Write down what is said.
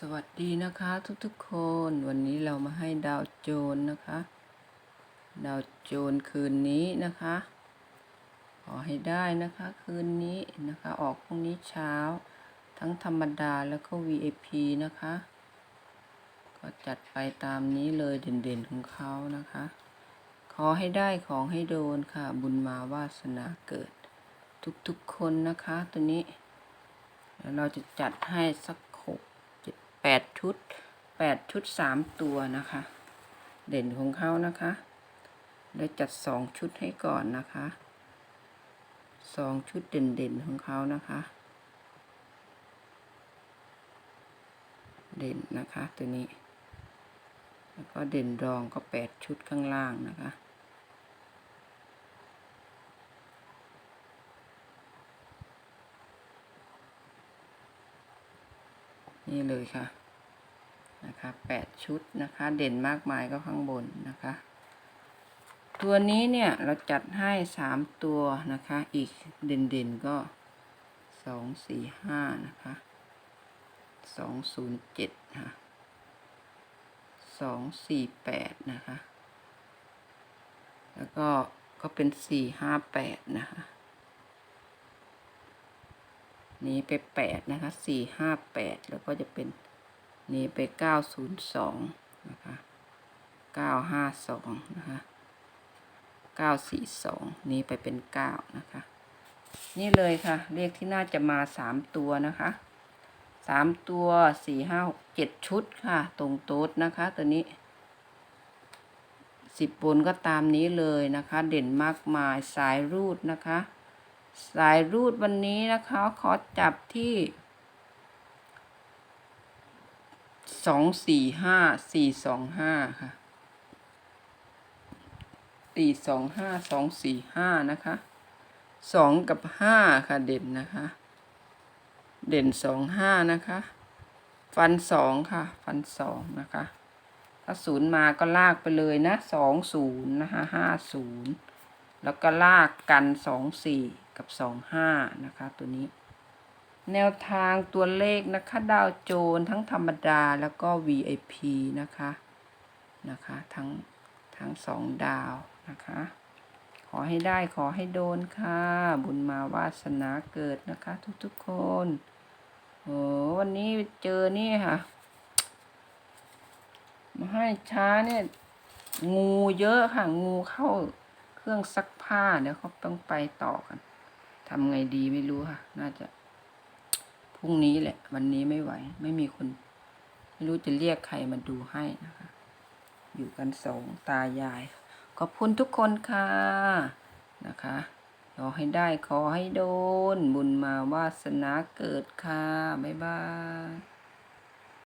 สวัสดีนะคะทุกๆคนวันนี้เรามาให้ดาวโจรนะคะ ดาวโจรคืนนี้นะคะ ขอให้ได้นะคะคืนนี้นะคะออกพรุ่งนี้เช้า ทั้งธรรมดาแล้วก็ VIP นะคะ ก็จัดไปตามนี้เลยเด่นๆของเขานะคะ ขอให้ได้ของให้โดนค่ะ บุญมาวาสนาเกิด ทุกๆคนนะคะตัวนี้เดี๋ยวเราจะจัดให้สัก ดแปดชุดแปดชุดสามตัวนะคะ เด่นของเขานะคะเดี๋ยวจัดสองชุดให้ก่อนนะคะสองชุดเด่นๆของเขานะคะ เด่นนะคะตัวนี้ แล้วก็เด่นรองก็แปดชุดข้างล่างนะคะ นี่เลยค่ะนะคะแปดชุดนะคะ เด่นมากมายก็ข้างบนนะคะ ตัวนี้เนี่ยเราจัดให้สามตัวนะคะ อีกเด่นๆก็สองสี่ห้านะคะสองศูนย์เจ็ดค่ะสองสี่แปดนะคะ แล้วก็ก็เป็นสี่ห้าแปดนะคะ นี้ไปแปดนะคะสี่ห้าแปดแล้วก็จะเป็นนี้ไปเก้าศูนย์สองนะคะเก้าห้าสองนะคะเก้าสี่สองนี้ไปเป็นเก้านะคะ นี่เลยค่ะเลขที่น่าจะมาสามตัวนะคะสามตัวสี่ห้าเจ็ดชุดค่ะ ตรงโต๊ดนะคะ ตัวนี้สิบบนก็ตามนี้เลยนะคะ เด่นมากมายสายรูดนะคะ สายรูดวันนี้นะคะขอจับที่สองสี่ห้าสี่สองห้าค่ะสี่สองห้าสองสี่ห้านะคะสองกับห้าค่ะเด่นนะคะ เด่นสองห้านะคะ ฟันสองค่ะ ฟันสองนะคะ ถ้าศูนย์มาก็ลากไปเลยนะสองศูนย์นะคะห้าศูนย์ แล้วก็ลากกันสองสี่กับสองห้านะคะตัวนี้ แนวทางตัวเลขนะคะดาวโจนทั้งธรรมดาแล้วก็ VIP นะคะนะคะทั้งทั้งสองดาวนะคะขอให้ได้ขอให้โดนค่ะ บุญมาวาสนาเกิดนะคะ ทุกๆคนโอ้วันนี้เจอนี่ค่ะ มาให้ช้าเนี่ย งูเยอะค่ะ งูเข้า รื่องซักผ้าเดี๋ยวเขาต้องไปต่อกันทำไงดีไม่รู้ค่ะ น่าจะพรุ่งนี้แหละ วันนี้ไม่ไหว ไม่มีคน ไม่รู้จะเรียกใครมาดูให้นะคะ อยู่กันสองตายาย ขอบคุณทุกคนค่ะนะคะขอให้ได้ขอให้โดน บุญมาวาสนาเกิดค่ะ บ๊ายบาย